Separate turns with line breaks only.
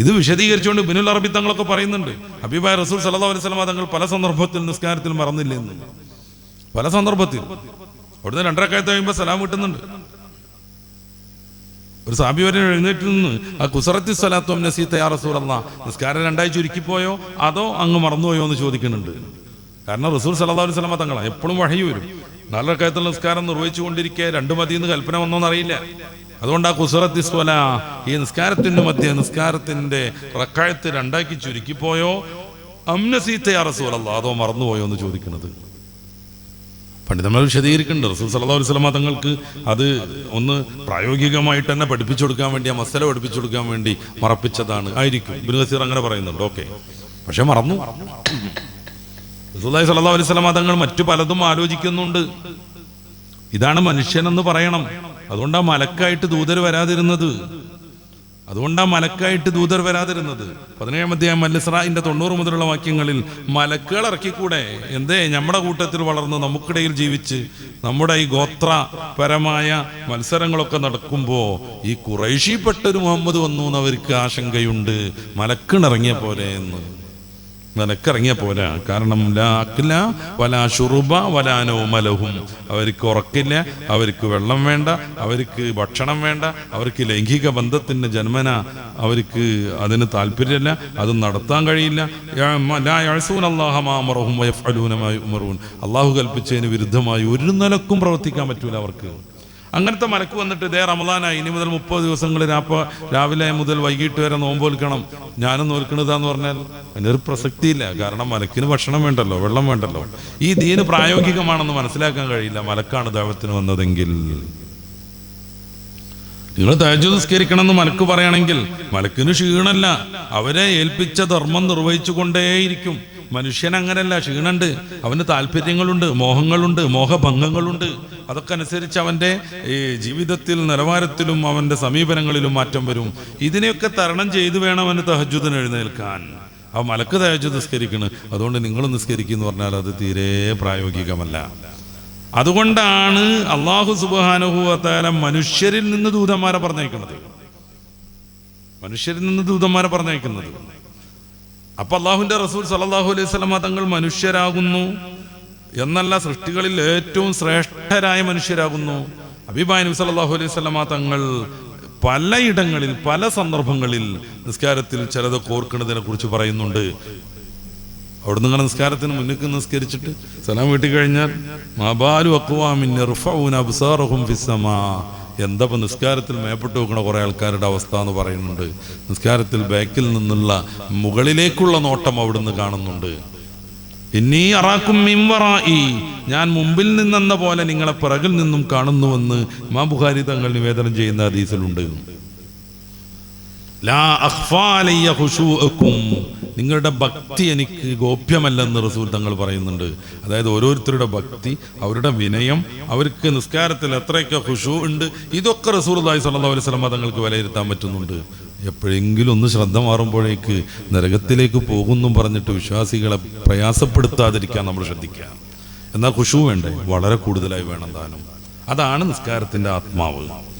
ഇത് വിശദീകരിച്ചുകൊണ്ട് ബിനുൽ അറബി തങ്ങളൊക്കെ പറയുന്നുണ്ട്. ഹബീബായ റസൂൽ സല്ലാ അലൈഹി വസല്ലം തങ്ങൾ പല സന്ദർഭത്തിൽ നിസ്കാരത്തിൽ മറന്നില്ല എന്ന്. പല സന്ദർഭത്തിൽ. അവിടുന്ന് രണ്ടരക്കാലത്ത് കഴിയുമ്പോൾ സലാം കിട്ടുന്നുണ്ട്. ഒരു സാബി വരെ എഴുന്നേറ്റ് നിന്ന് ആ കുസറത്തി സ്വലാത്വം നസീത്ത യാ റസൂൽ അല്ല നിസ്കാരം രണ്ടായി ചുരുക്കിപ്പോയോ? അതോ അങ്ങ് മറന്നുപോയോ എന്ന് ചോദിക്കുന്നുണ്ട്. കാരണം റസൂൽ സല്ലാ അലൈഹി വസല്ലം തങ്ങളാണ് എപ്പോഴും വഴി വരും. നാലരക്കാലത്തുള്ള നിസ്കാരം നിർവഹിച്ചു കൊണ്ടിരിക്കെ രണ്ടു മതി എന്ന് കൽപ്പന വന്നോന്ന് അറിയില്ല അതുകൊണ്ട് ആ കുസറത്തി സ്വല ഈ നിസ്കാരത്തിന്റെ മധ്യ നിസ്കാരത്തിന്റെ റക്കായത്ത് രണ്ടാക്കി ചുരുക്കിപ്പോയോ അംനസീത്ത യാ റസൂൽ അല്ലാ അതോ മറന്നുപോയോ എന്ന് ചോദിക്കുന്നത്. പണ്ഡിതന്മാർ വിശദീകരിക്കുന്നുണ്ട് റസൂൽ സല്ലാ അലൈഹി വസല്ലമ തങ്ങൾക്ക് അത് ഒന്ന് പ്രായോഗികമായിട്ട് തന്നെ പഠിപ്പിച്ചു കൊടുക്കാൻ വേണ്ടി ആ മസല പഠിപ്പിച്ചു കൊടുക്കാൻ വേണ്ടി മറപ്പിച്ചതാണ്. ആയിരിക്കും. ഇബ്നു നസീർ അങ്ങനെ പറയുന്നുണ്ട്. ഓക്കെ. പക്ഷെ മറന്നു. റസൂലുള്ളാഹി സല്ലാ അലൈഹി തങ്ങൾ മറ്റു പലതും ആലോചിക്കുന്നുണ്ട്. ഇതാണ് മനുഷ്യനെന്ന് പറയണം. അതുകൊണ്ടാ മലക്കായിട്ട് ദൂതർ വരാതിരുന്നത്. അതുകൊണ്ടാ മലക്കായിട്ട് ദൂതർ വരാതിരുന്നത്. പതിനേഴാം അധ്യായം മല്ലസ്രായിന്റെ തൊണ്ണൂറ് മുതലുള്ള വാക്യങ്ങളിൽ മലക്കുകൾ ഇറക്കിക്കൂടെ? എന്തേ? നമ്മുടെ കൂട്ടത്തിൽ വളർന്ന് നമുക്കിടയിൽ ജീവിച്ച് നമ്മുടെ ഈ ഗോത്രപരമായ മത്സരങ്ങളൊക്കെ നടക്കുമ്പോൾ ഈ കുറേശിപ്പെട്ടൊരു മുഹമ്മദ് വന്നു എന്നവർക്ക് ആശങ്കയുണ്ട്. മലക്കിണിറങ്ങിയ പോലെ എന്ന്. നിനക്കിറങ്ങിയ പോരാ കാരണം ലാ അക്ല വലാ ഷുറുബ വലാനോ മലഹും അവർക്ക് ഉറക്കില്ല അവർക്ക് വെള്ളം വേണ്ട അവർക്ക് ഭക്ഷണം വേണ്ട അവർക്ക് ലൈംഗിക ബന്ധത്തിന്റെ ജന്മന. അവർക്ക് അതിന് താല്പര്യമില്ല അത് നടത്താൻ കഴിയില്ല. അള്ളാഹു കൽപ്പിച്ചതിന് വിരുദ്ധമായി ഒരു നിലക്കും പ്രവർത്തിക്കാൻ പറ്റൂല അവർക്ക്. അങ്ങനത്തെ മലക്ക് വന്നിട്ട് ഇതേ റമദാനായി ഇനി മുതൽ മുപ്പത് ദിവസങ്ങളിൽ അപ്പോൾ രാവിലെ മുതൽ വൈകിട്ട് വരെ നോമ്പ് നോമ്പോൽക്കണം ഞാനും നോൽക്കണതാന്ന് പറഞ്ഞാൽ അതിനൊരു പ്രസക്തിയില്ല. കാരണം മലക്കിന് ഭക്ഷണം വേണ്ടല്ലോ വെള്ളം വേണ്ടല്ലോ. ഈ ദീന് പ്രായോഗികമാണെന്ന് മനസ്സിലാക്കാൻ കഴിയില്ല. മലക്കാണ് ദൈവത്തിന് വന്നതെങ്കിൽ. നിങ്ങൾ തഹജു നിസ്കരിക്കണം എന്ന് മലക്ക് പറയുകയാണെങ്കിൽ മലക്കിന് ക്ഷീണല്ല അവരെ ഏൽപ്പിച്ച ധർമ്മം നിർവഹിച്ചു കൊണ്ടേയിരിക്കും മനുഷ്യൻ അങ്ങനല്ല ക്ഷീണുണ്ട്. അവന് താല്പര്യങ്ങളുണ്ട് മോഹങ്ങളുണ്ട് മോഹഭംഗങ്ങളുണ്ട്. അതൊക്കെ അനുസരിച്ച് അവന്റെ ഈ ജീവിതത്തിൽ നിലവാരത്തിലും അവന്റെ സമീപനങ്ങളിലും മാറ്റം വരും. ഇതിനെയൊക്കെ തരണം ചെയ്തു വേണം അവന് തഹജുദിന് എഴുന്നേൽക്കാൻ. ആ മലക്ക് തഹജു നിസ്കരിക്കണ്. അതുകൊണ്ട് നിങ്ങൾ നിസ്കരിക്കുന്നു പറഞ്ഞാൽ അത് തീരെ പ്രായോഗികമല്ല. അതുകൊണ്ടാണ് അള്ളാഹു സുബാനുഭവത്താല മനുഷ്യരിൽ നിന്ന് ദൂതന്മാരെ പറഞ്ഞയക്കുന്നത്. മനുഷ്യരിൽ നിന്ന് ദൂതന്മാരെ പറഞ്ഞയക്കുന്നത്. അപ്പൊ അള്ളാഹുവിന്റെ റസൂൽ സല്ലല്ലാഹു അലൈഹി സ്വലമ തങ്ങൾ മനുഷ്യരാകുന്നു എന്നല്ല സൃഷ്ടികളിൽ ഏറ്റവും ശ്രേഷ്ഠരായ മനുഷ്യരാകുന്നു. അബിബായ് നബി സല്ലല്ലാഹു അലൈഹി സ്വലമ തങ്ങൾ പലയിടങ്ങളിൽ പല സന്ദർഭങ്ങളിൽ നിസ്കാരത്തിൽ ചിലത് കോർക്കുന്നതിനെ കുറിച്ച് പറയുന്നുണ്ട്. അവിടെ ഇങ്ങനെ നിസ്കാരത്തിന് മുന്നിക്ക് നിസ്കരിച്ചിട്ട് സലാം വീട്ടിക്കഴിഞ്ഞാൽ എന്താ ഇപ്പൊ നിസ്കാരത്തിൽ മേപ്പെട്ട് വെക്കുന്ന കുറേ ആൾക്കാരുടെ അവസ്ഥ എന്ന് പറയുന്നുണ്ട്. നിസ്കാരത്തിൽ ബാക്കിൽ നിന്നുള്ള മുകളിലേക്കുള്ള നോട്ടം അവിടുന്ന് കാണുന്നുണ്ട്. ഇന്നീ അറാക്കും മിംവറായി ഞാൻ മുമ്പിൽ നിന്നെന്ന പോലെ നിങ്ങളെ പിറകിൽ നിന്നും കാണുന്നുവെന്ന് മാ ബുഖാരി തങ്ങൾ നിവേദനം ചെയ്യുന്ന ഹദീസിലുണ്ട്. നിങ്ങളുടെ ഭക്തി എനിക്ക് ഗോപ്യമല്ലെന്ന് റസൂൽ തങ്ങൾ പറയുന്നുണ്ട്. അതായത് ഓരോരുത്തരുടെ ഭക്തി അവരുടെ വിനയം അവർക്ക് നിസ്കാരത്തിൽ എത്രയൊക്കെ ഖുഷു ഉണ്ട്. ഇതൊക്കെ റസൂൽ അള്ളാഹി സ്വല്ലല്ലാഹു അലൈഹി വസല്ലം തങ്ങൾക്ക് വിലയിരുത്താൻ പറ്റുന്നുണ്ട്. എപ്പോഴെങ്കിലും ഒന്ന് ശ്രദ്ധ മാറുമ്പോഴേക്ക് നരകത്തിലേക്ക് പോകുന്നു പറഞ്ഞിട്ട് വിശ്വാസികളെ പ്രയാസപ്പെടുത്താതിരിക്കാൻ നമ്മൾ ശ്രദ്ധിക്കുക. എന്നാൽ ഖുഷു വേണ്ടേ? വളരെ കൂടുതലായി വേണം താനും അതാണ് നിസ്കാരത്തിന്റെ ആത്മാവ്.